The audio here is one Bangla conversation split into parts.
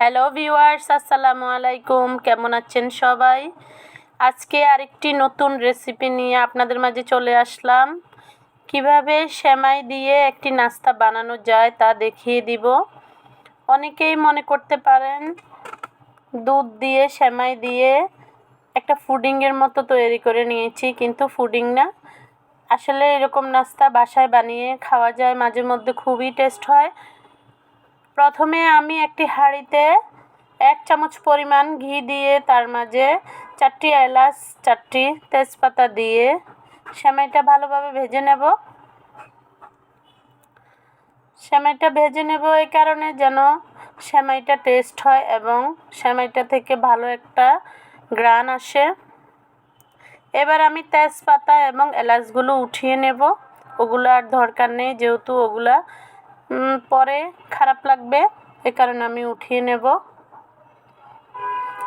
হ্যালো ভিউয়ার্স আসসালামু আলাইকুম। কেমন আছেন সবাই? আজকে আরেকটি নতুন রেসিপি নিয়ে আপনাদের মাঝে চলে আসলাম। কীভাবে সেমাই দিয়ে একটি নাস্তা বানানো যায় তা দেখিয়ে দিব। অনেকেই মনে করতে পারেন, দুধ দিয়ে, সেমাই দিয়ে একটা ফুডিংয়ের মতো তৈরি করে নিয়েছি, কিন্তু ফুডিং না। আসলে এরকম নাস্তা বাসায় বানিয়ে খাওয়া যায়, মাঝে মধ্যে খুবই টেস্ট হয়। প্রথমে আমি একটি হাঁড়িতে এক চামচ পরিমাণ ঘি দিয়ে তার মাঝে চারটি এলাচ, চারটি তেজপাতা দিয়ে সেমাইটা ভালোভাবে ভেজে নেব। সেমাইটা ভেজে নেব এই কারণে যেন সেমাইটা টেস্ট হয় এবং সেমাইটা থেকে ভালো একটা গ্রান আসে। এবার আমি তেজপাতা এবং এলাচগুলো উঠিয়ে নেব। ওগুলো আর দরকার নেই, যেহেতু ওগুলা পরে খারাপ লাগবে, এ কারণে আমি উঠিয়ে নেব।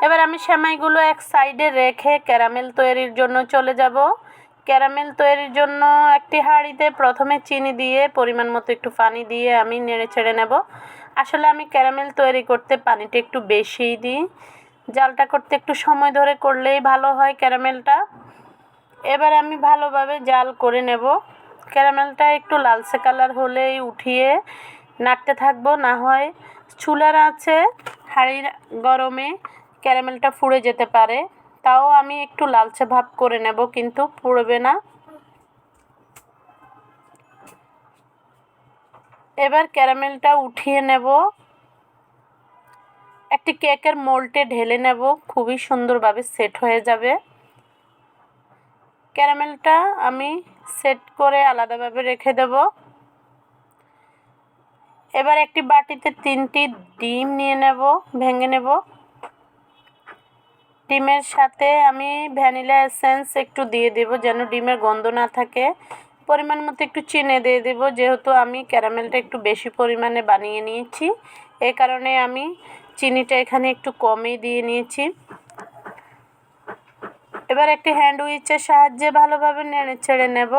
এবার আমি সেমাইগুলো এক সাইডে রেখে ক্যারামেল তৈরির জন্য চলে যাব। ক্যারামেল তৈরির জন্য একটি হাঁড়িতে প্রথমে চিনি দিয়ে, পরিমাণ মতো একটু পানি দিয়ে আমি নেড়ে ছেড়ে নেব। আসলে আমি ক্যারামেল তৈরি করতে পানিটা একটু বেশিই দিই। জালটা করতে একটু সময় ধরে করলেই ভালো হয় ক্যারামেলটা। এবার আমি ভালোভাবে জাল করে নেব। ক্যারামেলটা একটু লালচে কালার হলেই উঠিয়ে নাড়তে থাকব। না হয় চুলার আছে, হাঁড়ির গরমে ক্যারামেলটা ফুড়ে যেতে পারে। তাও আমি একটু লালচে ভাব করে নেব, কিন্তু পুড়বে না। এবার ক্যারামেলটা উঠিয়ে নেব। একটি কেকের মোল্টে ঢেলে নেব, খুবই সুন্দরভাবে সেট হয়ে যাবে। ক্যারামেলটা আমি সেট করে আলাদাভাবে রেখে দেব। এবার একটি বাটিতে তিনটি ডিম নিয়ে নেব, ভেঙে নেব। ডিমের সাথে আমি ভ্যানিলা এসেন্স একটু দিয়ে দেব যেন ডিমের গন্ধ না থাকে। পরিমাণ মতো একটু চিনি দিয়ে দেব, যেহেতু আমি ক্যারামেলটা একটু বেশি পরিমাণে বানিয়ে নিয়েছি। এই কারণে আমি চিনিটা এখানে একটু কমই দিয়ে নিয়েছি। এবার একটি হ্যান্ড উইচের সাহায্যে ভালোভাবে নেড়ে ছেড়ে নেব।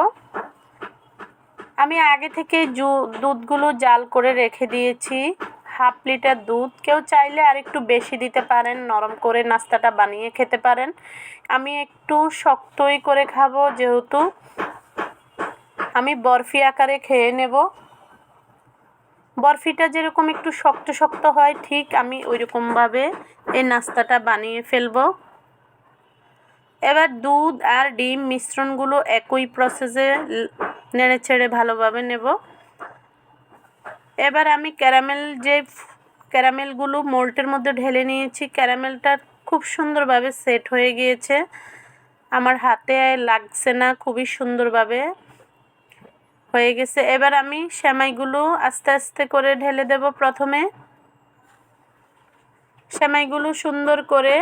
আমি আগে থেকে জু, দুধগুলো জাল করে রেখে দিয়েছি। হাফ লিটার দুধ। কেউ চাইলে আর একটু বেশি দিতে পারেন, নরম করে নাস্তাটা বানিয়ে খেতে পারেন। আমি একটু শক্তই করে খাব যেহেতু। আমি বরফি আকারে খেয়ে নেব। বরফিটা যেরকম একটু শক্ত শক্ত হয়, ঠিক আমি ওই রকমভাবে এই নাস্তাটা বানিয়ে ফেলব। এবার দুধ আর ডিম মিশ্রণগুলো একই প্রসেসে নেড়ে ছেড়ে ভালোভাবে নেব। এবার আমি ক্যারামেল যে ক্যারামেলগুলো মোল্টের মধ্যে ঢেলে নিয়েছি ক্যারামেলটা খুব সুন্দরভাবে সেট হয়ে গিয়েছে। আমার হাতে লাগছে না, খুবই সুন্দরভাবে হয়ে গেছে। এবার আমি সেমাইগুলো আস্তে আস্তে করে ঢেলে দেব প্রথমে। সেমাইগুলো সুন্দর করে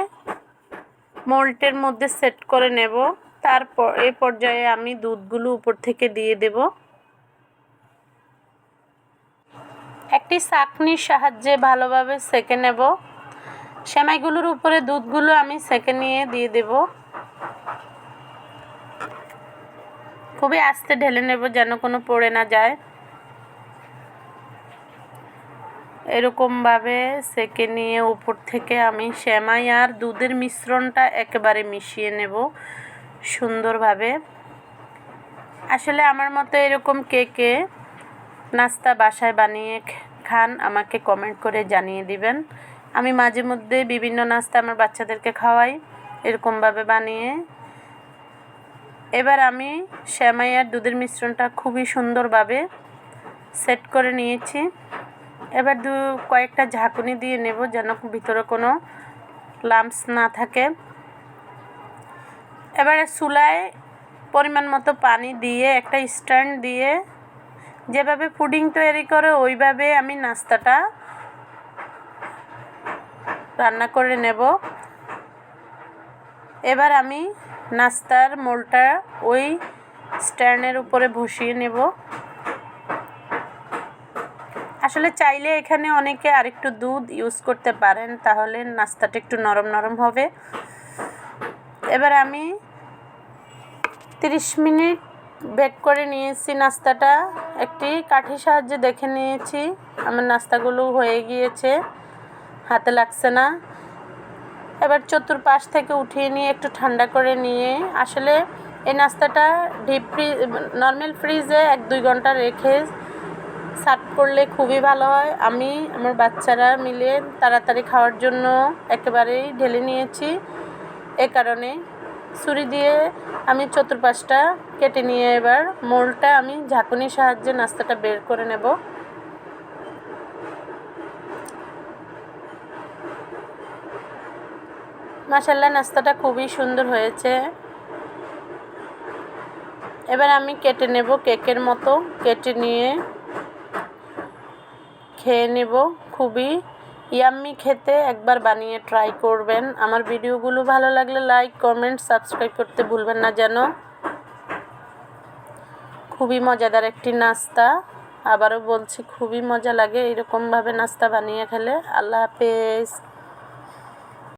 মোল্টের মধ্যে সেট করে নেব। তারপর এ পর্যায়ে আমি দুধগুলো উপর থেকে দিয়ে দেব। একটি চাকনির সাহায্যে ভালোভাবে সেকে নেব। সেমাইগুলোর উপরে দুধগুলো আমি সেকে নিয়ে দিয়ে দেব। খুবই আস্তে ঢেলে নেব যেন কোনো পড়ে না যায়। এরকমভাবে সেকে নিয়ে উপর থেকে আমি সেমাই আর দুধের মিশ্রণটা একেবারে মিশিয়ে নেব সুন্দরভাবে। আসলে আমার মতো এরকম কেকে নাস্তা বাসায় বানিয়ে খান আমাকে কমেন্ট করে জানিয়ে দিবেন। আমি মাঝে মধ্যে বিভিন্ন নাস্তা আমার বাচ্চাদেরকে খাওয়াই এরকমভাবে বানিয়ে। এবার আমি শ্যামাই আর দুধের মিশ্রণটা খুবই সুন্দরভাবে সেট করে নিয়েছি। এবার দু কয়েকটা ঝাঁকুনি দিয়ে নেব যেন ভিতরে কোনো লাম্পস না থাকে। এবারে চুলায় পরিমাণ মতো পানি দিয়ে, একটা স্ট্যান্ড দিয়ে যেভাবে পুডিং তৈরি করে, ওইভাবে আমি নাস্তাটা রান্না করে নেব। এবার আমি নাস্তার মোলটা ওই স্ট্যান্ডের উপরে বসিয়ে নেব। আসলে চাইলে এখানে অনেকে আরেকটু দুধ ইউজ করতে পারেন, তাহলে নাস্তাটা একটু নরম নরম হবে। এবার আমি তিরিশ মিনিট বেক করে নিয়েছি নাস্তাটা। একটি কাঠির সাহায্যে দেখে নিয়েছি, আমার নাস্তাগুলো হয়ে গিয়েছে, হাতে লাগছে না। এবার চতুর্পাশ থেকে উঠিয়ে নিয়ে একটু ঠান্ডা করে নিয়ে, আসলে এই নাস্তাটা ডিপ ফ্রিজ নর্মাল ফ্রিজে এক দুই ঘণ্টা রেখে সার্ভ করলে খুবই ভালো হয়। আমি, আমার বাচ্চারা মিলে তাড়াতাড়ি খাওয়ার জন্য একেবারেই ঢেলে নিয়েছি। এ কারণে ছুরি দিয়ে আমি চতুর্পাশটা কেটে নিয়ে এবার মোলটা আমি ঝাঁকুনির সাহায্যে নাস্তাটা বের করে নেব। মাসাল্লাহ নাস্তাটা খুবই সুন্দর হয়েছে। এবার আমি কেটে নেব কেকের মতো। কেটে নিয়ে খেয়ে নেব, খুবই ইয়াম্মি খেতে, একবার বানিয়ে ট্রাই করবেন। আমার ভিডিওগুলো ভালো লাগলে লাইক কমেন্ট সাবস্ক্রাইব করতে ভুলবেন না যেন। খুবই মজাদার একটি নাস্তা। আবারও বলছি, খুবই মজা লাগে এরকমভাবে নাস্তা বানিয়ে খেলে। আল্লাহ হাফেজ।